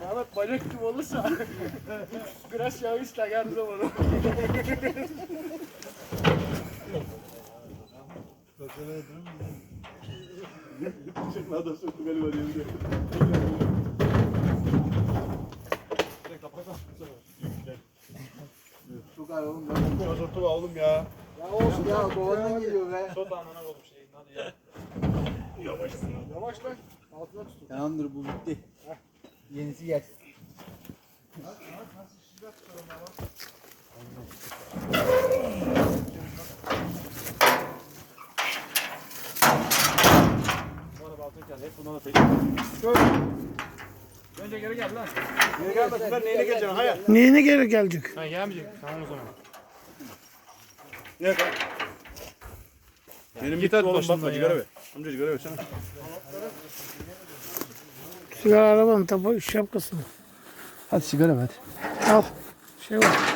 Mehmet bacak gibi olursa biraz yağış takardı onu. Daha da soktu galiba diye. Çok ağır oğlum. Bozultu oğlum ya. Ya olsun ya kovandan geliyor be. Tut anana oğlum şeyin hadi ya. Yavaş lan. Altına tut. Tamamdır bu bitti. Yenisi gelsin. Önce geri gel lan. Geri gelmesin ben neyine geleceğim hayır. Neyine geri gelecek? Ha gelmeyecek. Tamam o zaman. Ne kadar? Benim Git hadi oğlum bakma sigara ver. Amca sigara versene. Sigara arabanın tabi şapkasını. Hadi sigara ver. Al. Şey var.